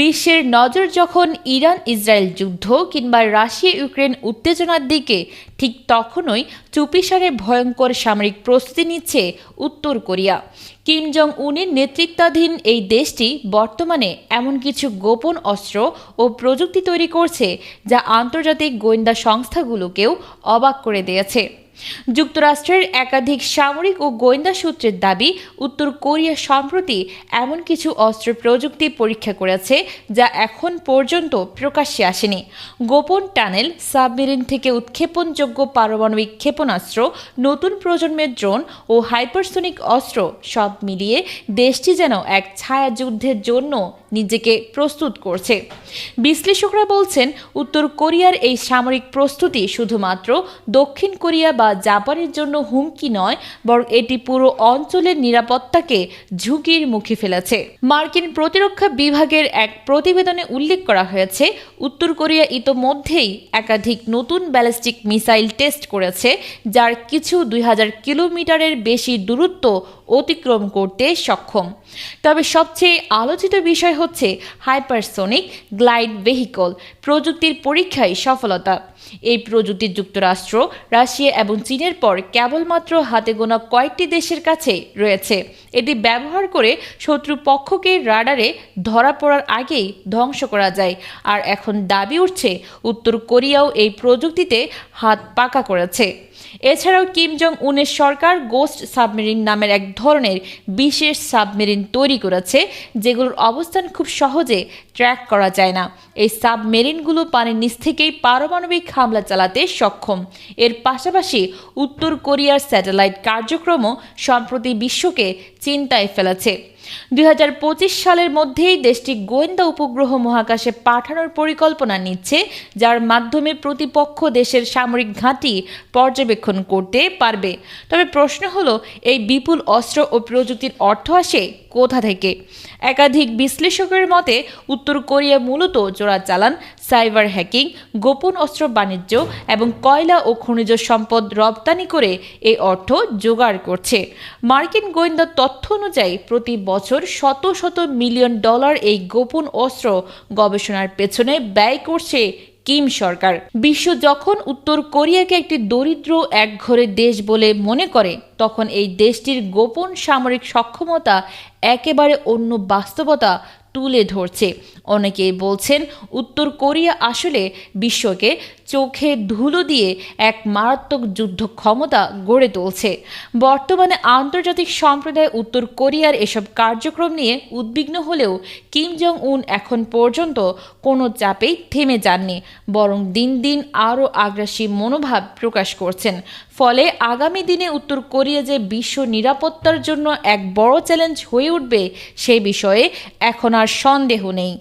বিশ্বের নজর যখন ইরান ইসরায়েল যুদ্ধ কিংবা রাশিয়া ইউক্রেন উত্তেজনার দিকে, ঠিক তখনই চুপিসারে ভয়ঙ্কর সামরিক প্রস্তুতি নিচ্ছে উত্তর কোরিয়া। কিম জং উনের নেতৃত্বাধীন এই দেশটি বর্তমানে এমন কিছু গোপন অস্ত্র ও প্রযুক্তি তৈরি করছে যা আন্তর্জাতিক গোয়েন্দা সংস্থাগুলোকেও অবাক করে দিয়েছে। যুক্তরাষ্ট্রের একাধিক সামরিক ও গোয়েন্দা সূত্রের দাবি, উত্তর কোরিয়া সম্প্রতি এমন কিছু অস্ত্র প্রযুক্তি পরীক্ষা করেছে যা এখন পর্যন্ত প্রকাশ্যে আসেনি। গোপন টানেল সাবমেরিন থেকে উৎক্ষেপণযোগ্য পারমাণবিক ক্ষেপণাস্ত্র, নতুন প্রজন্মের ড্রোন ও হাইপারসোনিক অস্ত্র সব মিলিয়ে দেশটি যেন এক ছায়া যুদ্ধের জন্য নিজেকে প্রস্তুত করছে। বিশ্লেষকরা বলছেন, উত্তর কোরিয়ার এই সামরিক প্রস্তুতি শুধুমাত্র দক্ষিণ কোরিয়া বা জাপানের জন্য হুমকি নয়, বরং এটি পুরো অঞ্চলের নিরাপত্তাকে ঝুঁকির মুখে ফেলেছে। মার্কিন প্রতিরক্ষা বিভাগের এক প্রতিবেদনে উল্লেখ করা হয়েছে, উত্তর কোরিয়া ইতোমধ্যেই একাধিক নতুন ব্যালিস্টিক মিসাইল টেস্ট করেছে, যার কিছু দুই হাজার কিলোমিটারের বেশি দূরত্ব অতিক্রম করতে সক্ষম। তবে সবচেয়ে আলোচিত বিষয় হচ্ছে হাইপারসোনিক গ্লাইড ভেহিকল, প্রযুক্তির পরীক্ষায় সফলতা। এই প্রযুক্তি যুক্তরাষ্ট্র, রাশিয়া এবং চীনের পর কেবলমাত্র হাতে গোনা কয়েকটি দেশের কাছে রয়েছে। এটি ব্যবহার করে শত্রু পক্ষকে রাডারে ধরা পড়ার আগেই ধ্বংস করা যায়। আর এখন দাবি উঠছে, উত্তর কোরিয়াও এই প্রযুক্তিতে হাত পাকা করেছে। এছাড়াও কিম জং উনের সরকার গোস্ট সাবমেরিন নামের এক ধরনের বিশেষ সাবমেরিন তৈরি করেছে, যেগুলোর অবস্থান খুব সহজে ট্র্যাক করা যায় না। এই সাবমেরিনগুলো পানির নিচ থেকেই পারমাণবিক হামলা চালাতে সক্ষম। এর পাশাপাশি উত্তর কোরিয়ার স্যাটেলাইট কার্যক্রমও সম্প্রতি বিশ্বকে চিন্তায় ফেলেছে। দুই সালের মধ্যেই দেশটি গোয়েন্দা উপগ্রহ মহাকাশে পাঠানোর পরিকল্পনা নিচ্ছে, যার মাধ্যমে প্রতিপক্ষ দেশের সামরিক ঘাঁটি পর্যবেক্ষণ করতে পারবে। তবে প্রশ্ন হলো, এই বিপুল অস্ত্র ও প্রযুক্তির অর্থ আসে কোথা থেকে? একাধিক বিশ্লেষকের মতে, উত্তর কোরিয়া মূলত চোরাচালান সাইবার হ্যাকিং, গোপন অস্ত্র বাণিজ্য এবং কয়লা ও খনিজ সম্পদ রপ্তানি করে এই অর্থ জোগাড় করছে। মার্কিন গোয়েন্দা তথ্য অনুযায়ী, প্রতি বছর শত শত মিলিয়ন ডলার এই গোপন অস্ত্র গবেষণার পেছনে ব্যয় করছে কিম সরকার। বিশ্ব যখন উত্তর কোরিয়াকে একটি দরিদ্র একঘরে দেশ বলে মনে করে, তখন এই দেশটির গোপন সামরিক সক্ষমতা একেবারে অন্য বাস্তবতা তুলে ধরছে। অনেকেই বলছেন, উত্তর কোরিয়া আসলে বিশ্বকে চোখে ধুলো দিয়ে এক মারাত্মক যুদ্ধ ক্ষমতা গড়ে তুলছে। বর্তমানে আন্তর্জাতিক সম্প্রদায় উত্তর কোরিয়ার এসব কার্যক্রম নিয়ে উদ্বিগ্ন হলেও কিম জং উন এখন পর্যন্ত কোনো চাপেই থেমে যাননি, বরং দিন দিন আরও আগ্রাসী মনোভাব প্রকাশ করছেন। ফলে আগামী দিনে উত্তর কোরিয়া যে বিশ্ব নিরাপত্তার জন্য এক বড় চ্যালেঞ্জ হয়ে উঠবে সে বিষয়ে এখন আর সন্দেহ নেই।